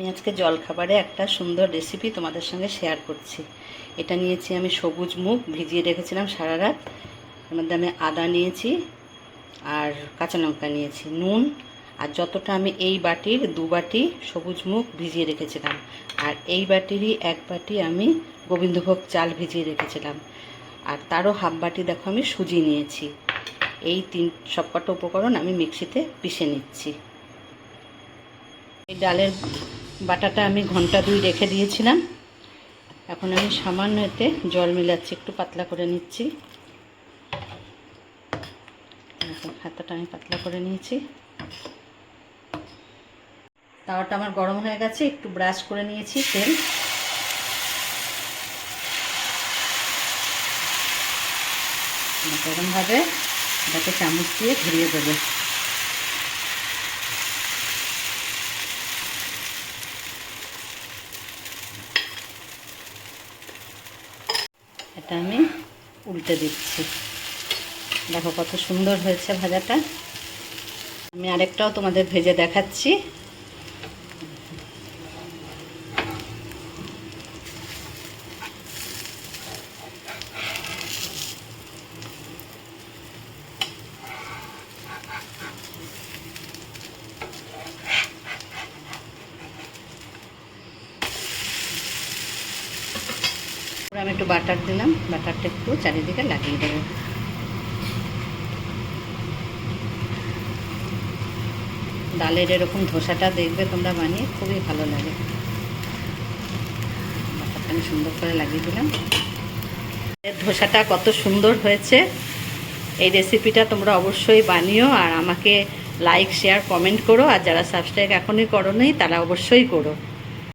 আমি আজকে জলখাবারে একটা সুন্দর রেসিপি তোমাদের সঙ্গে শেয়ার করছি। এটা নিয়েছি আমি সবুজ মুখ ভিজিয়ে রেখেছিলাম সারা রাত। এর মধ্যে আমি আদা নিয়েছি আর কাঁচা লঙ্কা নিয়েছি, নুন। আর যতটা আমি এই বাটির, দু বাটি সবুজ মুখ ভিজিয়ে রেখেছিলাম। আর এই বাটিরই এক বাটি আমি গোবিন্দভোগ চাল ভিজিয়ে রেখেছিলাম। আর তারও হাফ বাটি দেখো আমি সুজি নিয়েছি। এই তিন, সবকটা উপকরণ আমি মিক্সিতে পিষে নিচ্ছি। এই ডালের বাটাটা আমি ঘণ্টা দুই রেখে দিয়েছিলাম। এখন আমি সামান্য এতে জল মিলাচ্ছি একটু পাতলা করে নিচ্ছি। দেখো, হাতাটা আমি পাতলা করে নিয়েছি। তাওয়াটা আমার গরম হয়ে গেছে একটু ব্রাশ করে নিয়েছি তেল। গরমভাবে এটাকে চামচ দিয়ে ঘুরিয়ে দেবে। এটা আমি উল্টে দিচ্ছি। দেখো কত সুন্দর হয়েছে ভাজাটা। আমি আরেকটাও তোমাদের ভেজে দেখাচ্ছি। আমি একটু বাটার দিলাম। বাটারটা একটু চারিদিকে লাগিয়ে দেবো। ডালের এরকম ধোসাটা দেখবে তোমরা বানিয়ে, খুবই ভালো লাগে। বাটারটা আমি সুন্দর করে লাগিয়ে দিলাম। এর ধোসাটা কত সুন্দর হয়েছে। এই রেসিপিটা তোমরা অবশ্যই বানিও আর আমাকে লাইক, শেয়ার, কমেন্ট করো। আর যারা সাবস্ক্রাইব এখনই করো তারা অবশ্যই করো।